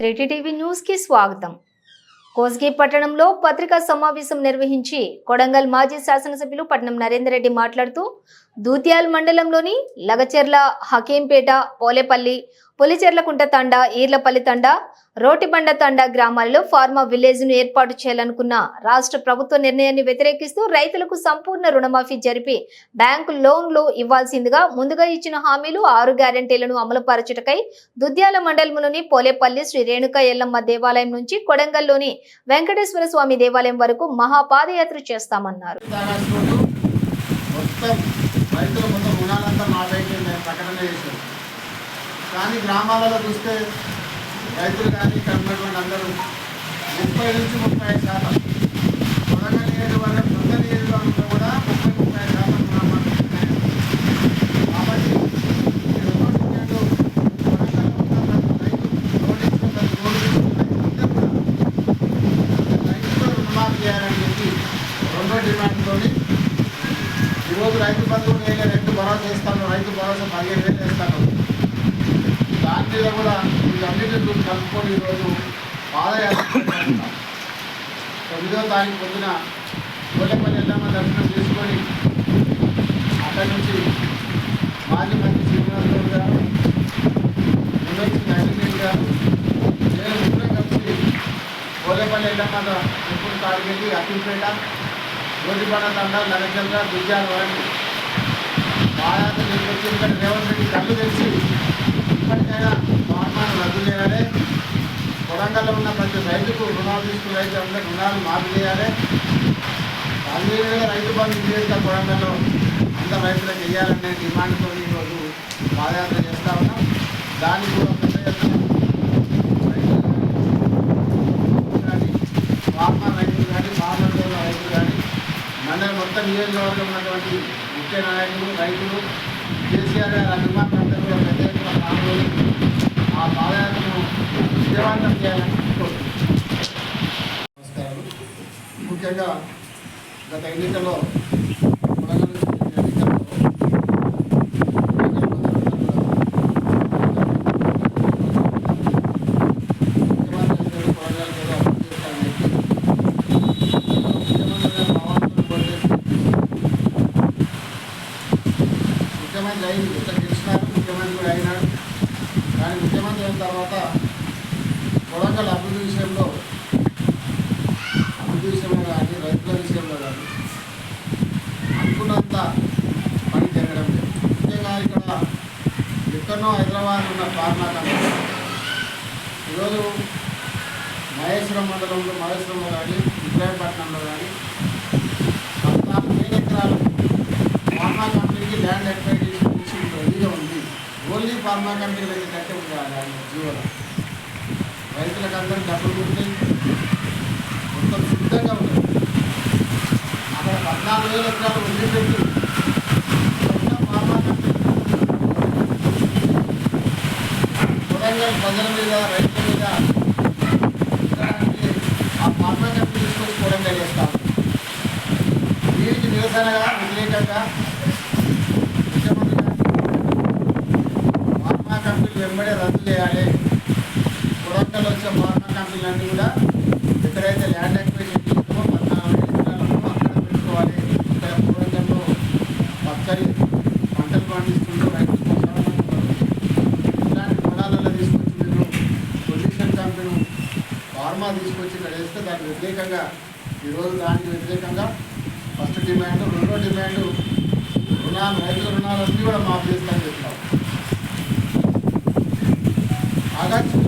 త్రీటీ TV న్యూస్కి స్వాగతం. కోస్గి పట్టణంలో పత్రికా సమావేశం నిర్వహించి కొడంగల్ మాజీ శాసనసభ్యులు పట్నం నరేందర్ రెడ్డి మాట్లాడుతూ దూత్యాల్ మండలంలోని లగచెర్ల హకీంపేట పోలేపల్లి పులిచెర్లకుంట తండ ఈర్లపల్లి తండ రోటిబండ తండ గ్రామాల్లో ఫార్మా విలేజ్ను ఏర్పాటు చేయాలనుకున్న రాష్ట్ర ప్రభుత్వ నిర్ణయాన్ని వ్యతిరేకిస్తూ రైతులకు సంపూర్ణ రుణమాఫీ జరిపి బ్యాంకు లోన్లు ఇవ్వాల్సిందిగా ముందుగా ఇచ్చిన హామీలు ఆరు గ్యారెంటీలను అమలుపరచుటకై దుద్యాల మండలంలోని పోలేపల్లి శ్రీ రేణుక ఎల్లమ్మ దేవాలయం నుంచి కొడంగల్లోని వెంకటేశ్వర స్వామి దేవాలయం వరకు మహాపాదయాత్ర చేస్తామన్నారు. మొత్తం రైతుల మొత్తం రుణాలంతా మాకైపోయింది ప్రకటన చేశారు. కానీ గ్రామాలలో చూస్తే రైతులు కానీ ఇక్కడ ఉన్నటువంటి అందరూ ముప్పై నుంచి ముప్పై ఐదు శాతం వరకు నియోజకవర్గం సొంత నియోజకవర్గంలో కూడా ముప్పై ముప్పై ఐదు శాతం గ్రామాలు కాబట్టి చేయాలని చెప్పి రెండో డిమాండ్తో ఈరోజు రైతు బంధువులు నేను రెండు భరోసా ఇస్తాను రైతు భరోసా పదిహేను వేలు ఇస్తాను దాని మీద కూడా వీటన్నిటిని కలుపుకొని ఈరోజు పాదయాత్ర తొమ్మిదో తారీఖు పొద్దున కోటపల్లి ఎల్లమ్మ దర్శనం చేసుకొని అక్కడి నుంచి మాజీ మంత్రి శ్రీనివాసరావు గారు ఎమ్మెల్సీ నరసింహ గారు నేను ముగ్గురం కలిసి గోలేపల్లి ఎల్లమ్మ టెంపుల్ తారీఖు అక్కింపేట గోడిపడ తండ నరచంద్ర దుర్జాల వరకు పాదయాత్ర నిర్వహించి ఇక్కడ రేవంత్ రెడ్డి కళ్ళు తెలిసి ఇప్పటికైనా ఫార్మాను రద్దు చేయాలి. వరంగల్లో ఉన్న ప్రతి రైతుకు రుణాలు తీసుకున్న రైతు అందరూ రుణాలు మాఫీ చేయాలి. అదేవిధంగా రైతు బంధు నియోజక కొడంగల్లో అంత రైతులకు చేయాలనే డిమాండ్తో ఈరోజు పాదయాత్ర చేస్తా ఉన్నాం. దానికి కూడా పెద్ద ఎత్తున రైతులు కానీ ఫార్మర్ రైతులు కానీ ఫార్మర్ రైతులు కానీ మండలం మొత్తం నియోజకవర్గం ఉన్నటువంటి ముఖ్య నాయకులు రైతులు కేసీఆర్ గారి అభిమానులందరూ కూడా పెద్ద ఎత్తున పాల్గొని ఆ పాదయాత్రను విజయవంతం చేయాలని కోరుతున్నాను నమస్కారం. ముఖ్యంగా గత ఎన్నికల్లో కొడంగల్ ఎన్నికల్లో ముఖ్యమంత్రి కొడంగల్ కూడా అభివృద్ధి చేస్తానని ముఖ్యమంత్రి అయింది ఇట్లా గెలిచినారు ముఖ్యమంత్రి కూడా అయినాడు ఆయన ముఖ్యమంత్రి అయిన తర్వాత కొడంగల్ అభివృద్ధి విషయంలో అభివృద్ధి విషయంలో కానీ రైతుల విషయంలో కానీ అనుకున్నంత పని జరగడం లేదు. ముఖ్యంగా ఇక్కడ ఎక్కడో హైదరాబాద్ ఉన్న ఫార్మా ఈరోజు మహేశ్వరం మండలంలో మహేశ్వరంలో కానీ ఇబ్రాహీంపట్నంలో కానీ పద్నాలుగు వేల ఎకరాలు ఫార్మా కంపెనీకి ల్యాండ్ అక్వైజేషన్ రెడీగా ఉంది ఓన్లీ ఫార్మా కంపెనీ కట్టే ఉంది ఆ ల్యాండ్ రైతులకు అందరూ డబ్బులు ఉంటాయి మొత్తం శుద్ధంగా ఉంటుంది అక్కడ పద్నాలుగు వేల ఎకరాలు ఉండేటట్టు ఫార్మా కంపెనీ కొడంగల్ ప్రజల మీద రైతుల మీద ఆ ఫార్మా కంపెనీ తీసుకొని కొడంగల్ వేస్తాం దీనికి నిరసనగా వ్యతిరేకంగా ముఖ్యమంత్రి గారు ఫార్మా కంపెనీలు వెంబడే రద్దు చేయాలి కొడంగల్ వచ్చే ఫార్మా కూడా ఎక్కడైతే ల్యాండ్ అక్విజిషన్ తీసుకుమో పద్నాలుగు ఎకరాలను అక్కడ పెట్టుకోవాలి. ఇక్కడ పూర్వంలో పచ్చడి పంటలు పండిస్తుంటూ రైతులు ఇలాంటి పొలాలలో తీసుకొచ్చి మీరు పొల్యూషన్ కంపెనీ ఫార్మా తీసుకొచ్చి ఇక్కడ వేస్తే దానికి వ్యతిరేకంగా ఈరోజు దానికి వ్యతిరేకంగా ఫస్ట్ డిమాండ్ రెండో డిమాండ్ రుణాలు రైతుల రుణాలన్నీ కూడా మాఫీ చేస్తామని చెప్పినాం ఆగస్టు